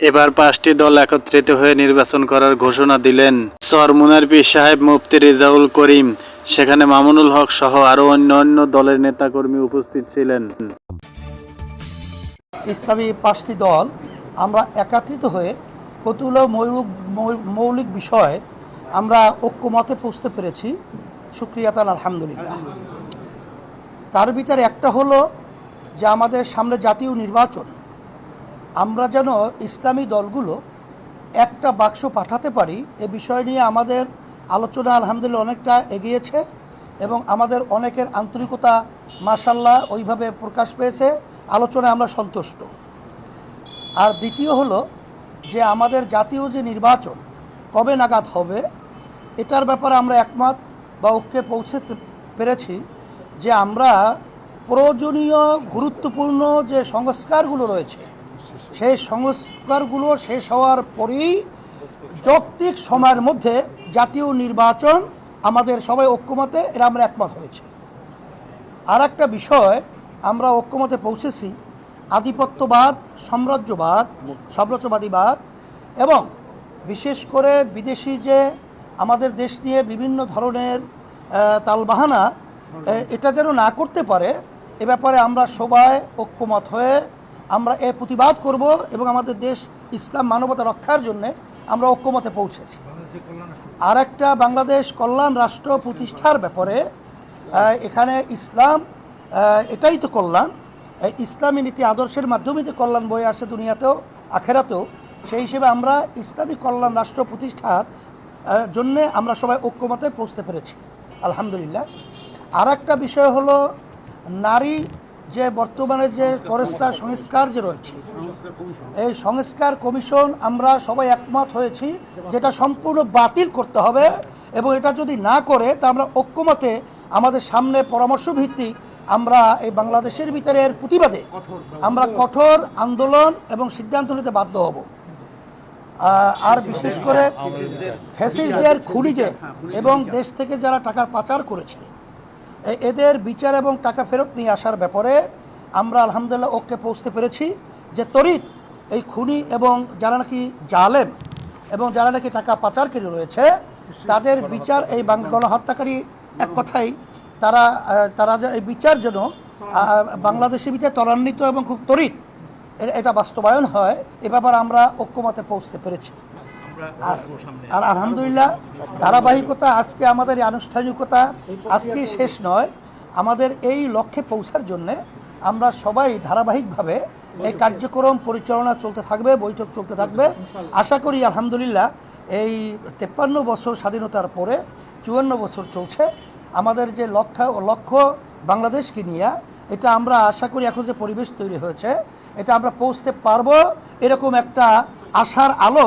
এবার পাঁচটি দল একত্রিত হয়ে নির্বাচন করার ঘোষণা দিলেন সরমুনার পীর সাহেব মুফতি রেজাউল করিম। সেখানে মামুনুল হক সহ আরও অন্য অন্য দলের নেতাকর্মী উপস্থিত ছিলেন। ইসলামী পাঁচটি দল আমরা একাত্রিত হয়ে কতগুলো মৌলিক মৌলিক বিষয় আমরা ঐক্যমতে পৌঁছতে পেরেছি। সুক্রিয়াতান আলহামদুলিল্লাহ। তার ভিতরে একটা হলো যে আমাদের সামনে জাতীয় নির্বাচন আমরা যেন ইসলামী দলগুলো একটা বাক্স পাঠাতে পারি, এ বিষয় নিয়ে আমাদের আলোচনা আলহামদুলিল্লাহ অনেকটা এগিয়েছে এবং আমাদের অনেকের আন্তরিকতা মাসাল্লাহ ওইভাবে প্রকাশ পেয়েছে, আলোচনায় আমরা সন্তুষ্ট। আর দ্বিতীয় হলো যে আমাদের জাতীয় যে নির্বাচন কবে নাগাদ হবে, এটার ব্যাপারে আমরা একমত বা ঐক্যে পৌঁছতে পেরেছি যে আমরা প্রয়োজনীয়, গুরুত্বপূর্ণ যে সংস্কারগুলো রয়েছে সেই সংস্কারগুলো শেষ হওয়ার পরেই যৌক্তিক সময়ের মধ্যে জাতীয় নির্বাচন আমাদের সবাই ঐক্যমতে, এরা আমরা একমত হয়েছে। আর একটা বিষয়, আমরা ঐক্যমতে পৌঁছেছি, আধিপত্যবাদ, সাম্রাজ্যবাদ, সাম্রাজ্যবাদীবাদ এবং বিশেষ করে বিদেশি যে আমাদের দেশ নিয়ে বিভিন্ন ধরনের তালবাহানা এটা যেন না করতে পারে, এ ব্যাপারে আমরা সবাই ঐক্যমত হয়ে আমরা এ প্রতিবাদ করব এবং আমাদের দেশ ইসলাম মানবতা রক্ষার জন্যে আমরা ঐক্যমতে পৌঁছেছি। আর একটা বাংলাদেশ কল্যাণ রাষ্ট্র প্রতিষ্ঠার ব্যাপারে এখানে ইসলাম এটাই তো কল্যাণ। ইসলামী নীতি আদর্শের মাধ্যমে যে কল্যাণ বয়ে আসছে দুনিয়াতেও, আখেরাতেও, সেই হিসেবে আমরা ইসলামী কল্যাণ রাষ্ট্র প্রতিষ্ঠার জন্যে আমরা সবাই ঐক্যমতে পৌঁছতে পেরেছি। আলহামদুলিল্লাহ। আর একটা বিষয় হলো, নারী যে বর্তমানে যে পরিষ্কার সংস্কার যে রয়েছে, এই সংস্কার কমিশন আমরা সবাই একমত হয়েছি যেটা সম্পূর্ণ বাতিল করতে হবে এবং এটা যদি না করে, তা আমরা ঐক্যমতে আমাদের সামনে পরামর্শ ভিত্তিক আমরা এই বাংলাদেশের ভিতরে এর প্রতিবাদে আমরা কঠোর আন্দোলন এবং সিদ্ধান্ত নিতে বাধ্য হব। আর বিশেষ করে ফ্যাসিস্টদের খুনিজে এবং দেশ থেকে যারা টাকা পাচার করেছে এদের বিচার এবং টাকা ফেরত নিয়ে আসার ব্যাপারে আমরা আলহামদুলিল্লাহ ওকে পৌঁছতে পেরেছি যে তরিত এই খুনি এবং যারা নাকি জালেম এবং যারা নাকি টাকা পাচারকারী রয়েছে তাদের বিচার এই বাং- হত্যাকারী এক কথাই তারা তারা এই বিচার যেন আহ, বাংলাদেশের বিচার ত্বরান্বিত এবং খুব তরিত। এটা বাস্তবায়ন হয় এ ব্যাপারে আমরা ঐক্যমতে পৌঁছতে পেরেছি। আর আর আলহামদুলিল্লাহ ধারাবাহিকতা আজকে আমাদের এই আনুষ্ঠানিকতা আজকে শেষ নয়। আমাদের এই লক্ষ্যে পৌঁছার জন্যে আমরা সবাই ধারাবাহিকভাবে এই কার্যক্রম পরিচালনা চলতে থাকবে বৈঠক চলতে থাকবে। আশা করি আলহামদুলিল্লাহ এই তেপ্পান্ন বছর স্বাধীনতার পরে চুয়ান্ন বছর চলছে। আমাদের যে লক্ষ্য লক্ষ্য বাংলাদেশকে নিয়ে এটা আমরা আশা করি এখন যে পরিবেশ তৈরি হয়েছে এটা আমরা পৌঁছতে পারব এরকম একটা আশার আলো